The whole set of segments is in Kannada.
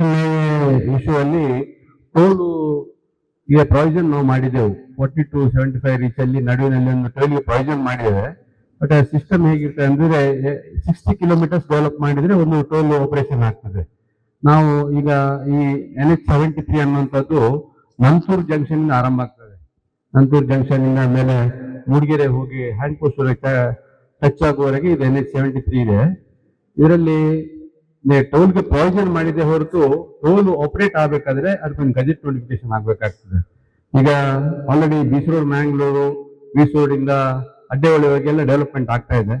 ಅಲ್ಲಿ ಟೋಲು ಈಗ ಪ್ರಾವಿಷನ್ ನಾವು ಮಾಡಿದೆವು. Forty to seventy five reach ಅಲ್ಲಿ ನಡುವಿನಲ್ಲಿ ಒಂದು ಟೋಲಿಗೆ ಪ್ರಾವಿಷನ್ ಮಾಡಿದ್ದೇವೆ. ಬಟ್ ಆ ಸಿಸ್ಟಮ್ ಹೇಗಿರ್ತದೆ ಅಂದ್ರೆ ಸಿಕ್ಸ್ಟಿ ಕಿಲೋಮೀಟರ್ಸ್ ಡೆವಲಪ್ ಮಾಡಿದ್ರೆ ಒಂದು ಟೋಲ್ ಆಪರೇಷನ್ ಆಗ್ತದೆ. ನಾವು ಈಗ ಈ ಎನ್ ಎಚ್ ಸೆವೆಂಟಿ ತ್ರೀ ಅನ್ನುವಂಥದ್ದು ನಂತೂರ್ ಜಂಕ್ಷನ್ ಇಂದ ಆರಂಭ ಆಗ್ತದೆ. ನಂತೂರ್ ಜಂಕ್ಷನ್ ಇಂದ ಮೇಲೆ ಮೂಡಿಗೆರೆ ಹೋಗಿ ಹ್ಯಾಂಡ್ ಪೋಸ್ಟ್ ಟಚ್ ಆಗುವವರೆಗೆ ಇದು ಎನ್ ಎಚ್ ಸೆವೆಂಟಿ ತ್ರೀ ಇದೆ. ಇದರಲ್ಲಿ ಟೋಲ್ಗೆ ಪ್ರಾವಿಷನ್ ಮಾಡಿದೆ ಹೊರತು ಟೋಲ್ ಆಪರೇಟ್ ಆಗಬೇಕಾದ್ರೆ ಅದಕ್ಕೊಂದು ಗಜೆಟ್ ನೋಟಿಫಿಕೇಶನ್ ಆಗಬೇಕಾಗ್ತದೆ. ಈಗ already beach road Mangalore beach road ಇಂದ ಡೆವಲಪ್ಮೆಂಟ್ ಆಗ್ತಾ ಇದೆ.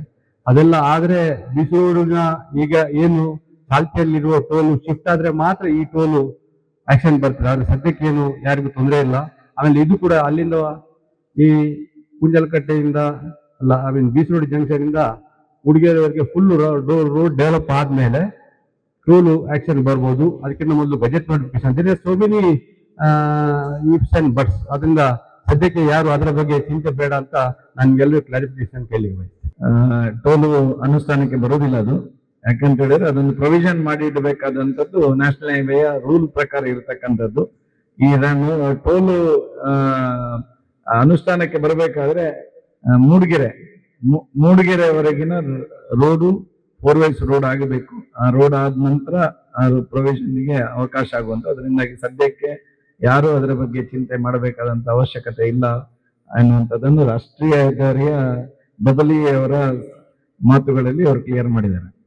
ಅದೆಲ್ಲ ಆದ್ರೆ ಬೀಚ್ ರೋಡ್ನ ಈಗ ಏನು ಚಾಲ್ತಿಯಲ್ಲಿರುವ ಟೋಲು ಶಿಫ್ಟ್ ಆದ್ರೆ ಮಾತ್ರ ಈ ಟೋಲು ಆಕ್ಷನ್ ಬರ್ತದೆ. ಆದ್ರೆ ಸದ್ಯಕ್ಕೆ ಏನು ಯಾರಿಗೂ ತೊಂದರೆ ಇಲ್ಲ. ಆಮೇಲೆ ಇದು ಕೂಡ ಅಲ್ಲಿಂದ ಈ ಕುಂಜಲಕಟ್ಟೆಯಿಂದ ಅಲ್ಲ ಐ ಮೀನ್ ರೋಡ್ ಜಂಕ್ಷನ್ ಇಂದ ಹುಡುಗಿಯರವರೆಗೆ ಫುಲ್ ರೋಡ್ ಡೆವಲಪ್ ಆದ್ಮೇಲೆ ಟೋಲು ಆಕ್ಷನ್ ಬರ್ಬೋದು. ಅದಕ್ಕಿಂತ ಮೊದಲು ಬಜೆಟ್ ನೋಟಿಫಿಕೇಶನ್ ಅಂದರೆ so many ifs and buts ಅದರಿಂದ ಸದ್ಯಕ್ಕೆ ಯಾರು ಅದರ ಬಗ್ಗೆ ಚಿಂತೆ ಬೇಡ ಅಂತ ನನ್ಗೆಲ್ಲರೂ ಕ್ಲಾರಿಫಿಕೇಶನ್ ಕೇಳಿ. ಟೋಲು ಅನುಷ್ಠಾನಕ್ಕೆ ಬರೋದಿಲ್ಲ ಅದು. ಯಾಕಂತ ಹೇಳಿದ್ರೆ ಅದೊಂದು ಪ್ರೊವಿಷನ್ ಮಾಡಿ ಇಡಬೇಕಾದಂಥದ್ದು ನ್ಯಾಷನಲ್ ಹೈವೇಯ ರೂಲ್ ಪ್ರಕಾರ ಇರತಕ್ಕಂಥದ್ದು. ಈ ನಾನು ಟೋಲು ಅನುಷ್ಠಾನಕ್ಕೆ ಬರಬೇಕಾದ್ರೆ ಮೂಡಿಗೆರೆ. ಮೂಡಿಗೆರೆವರೆಗಿನ ರೋಡು ಫೋರ್ ವೈಸ್ ರೋಡ್ ಆಗಬೇಕು. ಆ ರೋಡ್ ಆದ ನಂತರ ಪ್ರೊವಿಷನ್ಗೆ ಅವಕಾಶ ಆಗುವಂತ ಅದರಿಂದಾಗಿ ಸದ್ಯಕ್ಕೆ ಯಾರು ಅದರ ಬಗ್ಗೆ ಚಿಂತೆ ಮಾಡಬೇಕಾದಂತ ಅವಶ್ಯಕತೆ ಇಲ್ಲ ಅನ್ನುವಂಥದ್ದನ್ನು ರಾಷ್ಟ್ರೀಯ ಹೆದ್ದಾರಿಯ ಬದಲಿಯವರ ಮಾತುಗಳಲ್ಲಿ ಅವರು ಕ್ಲಿಯರ್ ಮಾಡಿದ್ದಾರೆ.